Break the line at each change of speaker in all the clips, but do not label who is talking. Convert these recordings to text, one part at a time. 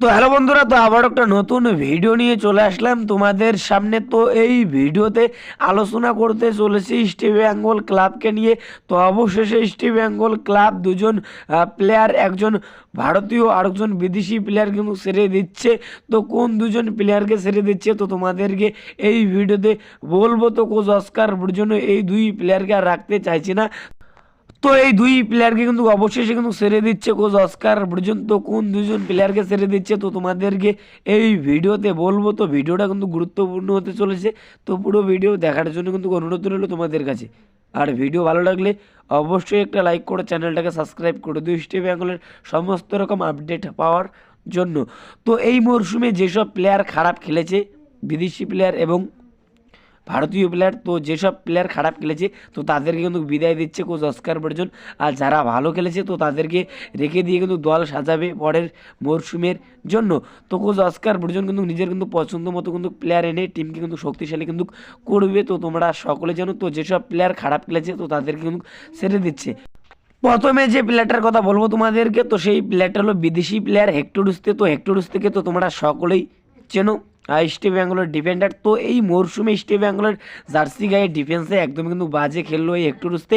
তো হ্যালো বন্ধুরা, তো আবার একটা নতুন ভিডিও নিয়ে চলে আসলাম। তোমাদের সামনে তো এই ভিডিওতে আলোচনা করতে চলেছি ইস্ট বেঙ্গল ক্লাবকে নিয়ে। তো অবশেষে ইস্ট বেঙ্গল ক্লাব দুজন প্লেয়ার একজন ভারতীয়, আরেকজন বিদেশি প্লেয়ার কিন্তু সেরে দিচ্ছে। তো কোন দুজন প্লেয়ারকে সেরে দিচ্ছে, তো তোমাদেরকে এই ভিডিওতে বলব। তো কোচ অস্কার জন্য এই দুই প্লেয়ারকে আর রাখতে চাইছি না। তো এই দুই প্লেয়ারকে কিন্তু অবশেষে কিন্তু সেরে দিচ্ছে কোচ অস্কার পর্যন্ত। কোন দুজন প্লেয়ারকে সেরে দিচ্ছে তো তোমাদেরকে এই ভিডিওতে বলব। তো ভিডিওটা কিন্তু গুরুত্বপূর্ণ হতে চলেছে। তো পুরো ভিডিও দেখার জন্য কিন্তু অনুরোধ রইল তোমাদের কাছে। আর ভিডিও ভালো লাগলে অবশ্যই একটা লাইক করে চ্যানেলটাকে সাবস্ক্রাইব করে দিও। স্টে বেঙ্গলের সমস্ত রকম আপডেট পাওয়ার জন্য। তো এই মরশুমে যেসব প্লেয়ার খারাপ খেলেছে, বিদেশি প্লেয়ার এবং ভারতীয় প্লেয়ার তো যেসব প্লেয়ার খারাপ খেলেছে, তো তাদেরকে কিন্তু বিদায় দিচ্ছে কোচ অস্কার বর্জন। আর যারা ভালো খেলেছে, তো তাদেরকে রেখে দিয়ে কিন্তু দল সাজাবে পরের মরশুমের জন্য। তো কোচ অস্কার বর্জন কিন্তু নিজের কিন্তু পছন্দ মতো কিন্তু প্লেয়ার এনে টিমকে কিন্তু শক্তিশালী কিন্তু করবে। তো তোমরা সকলে জানো, তো যেসব প্লেয়ার খারাপ খেলেছে, তো তাদেরকে কিন্তু ছেড়ে দিচ্ছে। প্রথমে যে প্লেয়ারটার কথা বলব তোমাদেরকে, তো সেই প্লেয়ারটা হলো বিদেশি প্লেয়ার হেক্টরুস্তে তো। হেক্টরুস্তেকে তো তোমরা সকলেই চেনো। ইস্টে বেঙ্গলের ডিফেন্ডার তো এই মরশুমে ইস্টে বেঙ্গলের জার্সি গায়ে ডিফেন্সে একদমই কিন্তু বাজে খেললো, এই হেক্টরুস্তে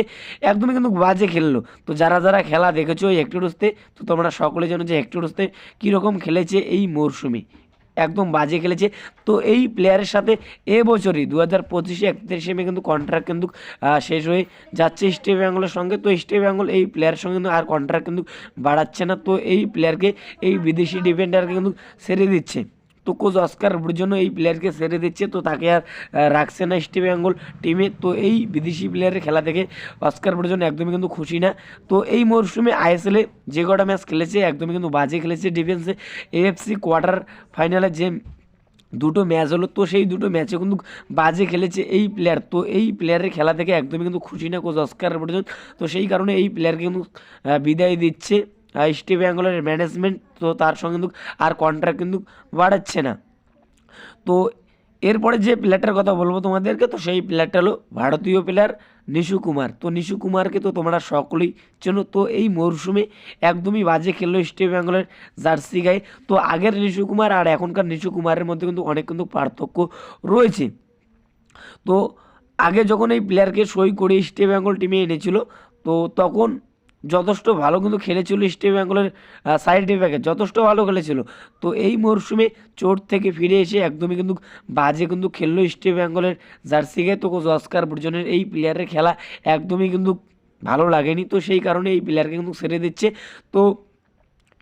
একদমই কিন্তু বাজে খেললো। তো যারা যারা খেলা দেখেছ এই হেক্টরুস্তে তো তোমরা সকলে জানো যে হেক্টরুস্তে কীরকম খেলেছে এই মরশুমে। একদম বাজে খেলেছে। তো এই প্লেয়ারের সাথে এবছরই দু হাজার পঁচিশে একত্রিশে মে কিন্তু কন্ট্রাক্ট কিন্তু শেষ হয়ে যাচ্ছে ইস্টে বেঙ্গলের সঙ্গে। তো ইস্টে বেঙ্গল এই প্লেয়ারের সঙ্গে কিন্তু আর কন্ট্রাক্ট কিন্তু বাড়াচ্ছে না। তো এই প্লেয়ারকে এই বিদেশি ডিফেন্ডারকে কিন্তু ছেড়ে দিচ্ছে। তো কোচ অস্কার জন্য এই প্লেয়ারকে ছেড়ে দিচ্ছে, তো তাকে আর রাখছে না ইস্ট বেঙ্গল টিমে তো এই বিদেশি প্লেয়ারের খেলা থেকে অস্কার জন্য একদমই কিন্তু খুশি না। তো এই মরশুমে আইএসএলে যে কটা ম্যাচ খেলেছে, একদমই কিন্তু বাজে খেলেছে ডিফেন্সে এএফসি কোয়ার্টার ফাইনালে যে দুটো ম্যাচ হলো, তো সেই দুটো ম্যাচে কিন্তু বাজে খেলেছে এই প্লেয়ার তো এই প্লেয়ারের খেলা থেকে একদমই কিন্তু খুশি না কোচ অস্কার পর্যন্ত তো সেই কারণে এই প্লেয়ারকে কিন্তু বিদায় দিচ্ছে। ইস্ট বেঙ্গলের ম্যানেজমেন্ট তো তার সঙ্গে কিন্তু আর কন্ট্রাক্ট কিন্তু বাড়াচ্ছে না। তো এরপরে যে প্লেয়ারটার কথা বলব তোমাদেরকে, তো সেই প্লেয়ারটা হলো ভারতীয় প্লেয়ার নিশু কুমার। তো নিশু কুমারকে তো তোমরা সকলেই চেনো। তো এই মরশুমে একদমই বাজে খেললো ইস্ট বেঙ্গলের জার্সি গায়ে। তো আগের নিশু কুমার আর এখনকার নিশু কুমারের মধ্যে কিন্তু অনেক কিন্তু পার্থক্য রয়েছে। তো আগে যখন এই প্লেয়ারকে সই করে ইস্ট বেঙ্গল টিমে এনেছিল, তো তখন যথেষ্ট ভালো কিন্তু খেলেছিল ইস্ট বেঙ্গলের সাইড ব্যাকে যথেষ্ট ভালো খেলেছিল। তো এই মরশুমে চোট থেকে ফিরে এসে একদমই কিন্তু বাজে কিন্তু খেললো ইস্ট বেঙ্গলের জার্সি গায়ে তো অস্কার বর্জনের এই প্লেয়ারের খেলা একদমই কিন্তু ভালো লাগেনি। তো সেই কারণে এই প্লেয়ারকে কিন্তু সেরে দিচ্ছে। তো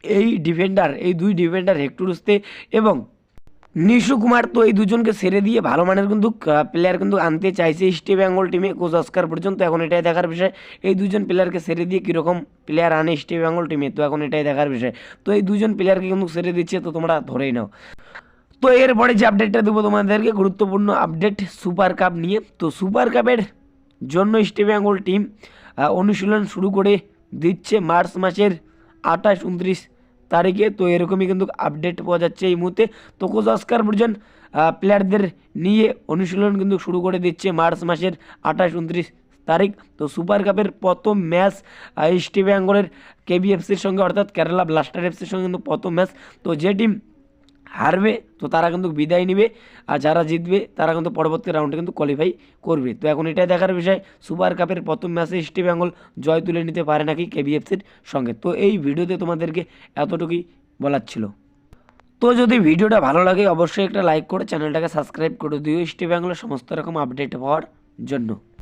এই ডিফেন্ডার এই দুই ডিফেন্ডার হেক্টুরুস্তে এবং নিশু কুমার তো এই দুজনকে ছেড়ে দিয়ে ভালো মানের কিন্তু প্লেয়ার কিন্তু আনতে চাইছে ইস্ট বেঙ্গল টিমে কোচ অস্কার পর্যন্ত এখন এটাই দেখার বিষয়। এই দুজন প্লেয়ারকে ছেড়ে দিয়ে কীরকম প্লেয়ার আনে ইস্ট বেঙ্গল টিমে তো এখন এটাই দেখার বিষয়। তো এই দুজন প্লেয়ারকে কিন্তু ছেড়ে দিচ্ছে, তো তোমরা ধরেই নাও। তো এরপরে যে আপডেটটা দেবো তোমাদেরকে, গুরুত্বপূর্ণ আপডেট সুপার কাপ নিয়ে। তো সুপার কাপের জন্য ইস্ট বেঙ্গল টিম অনুশীলন শুরু করে দিচ্ছে মার্চ মাসের আঠাশ, উনত্রিশ তারিখে। তো এরকমই কিন্তু আপডেট পাওয়া যাচ্ছে এই মুহূর্তে। তো কোচ অস্কার বুর্জন প্লেয়ারদের নিয়ে অনুশীলন কিন্তু শুরু করে দিচ্ছে মার্চ মাসের আঠাশ উনত্রিশ তারিখ। তো সুপার কাপের প্রথম ম্যাচ ইস্ট বেঙ্গলের কেবিএফসির সঙ্গে, অর্থাৎ কেরালা ব্লাস্টার এফসির সঙ্গে কিন্তু প্রথম ম্যাচ তো যে টিম হারবে, তো তারা কিন্তু বিদায় নেবে। আর যারা জিতবে, তারা কিন্তু পরবর্তী রাউন্ডে কিন্তু কোয়ালিফাই করবে। তো এখন এটাই দেখার বিষয়, সুপার কাপের প্রথম ম্যাচে ইস্ট বেঙ্গল জয় তুলে নিতে পারে নাকি কেবিএফসির সঙ্গে? তো এই ভিডিওতে তোমাদেরকে এতটুকুই বলার ছিল। তো যদি ভিডিওটা ভালো লাগে, অবশ্যই একটা লাইক করে চ্যানেলটাকে সাবস্ক্রাইব করে দিও। ইস্ট বেঙ্গলের সমস্ত রকম আপডেট পাওয়ার জন্য।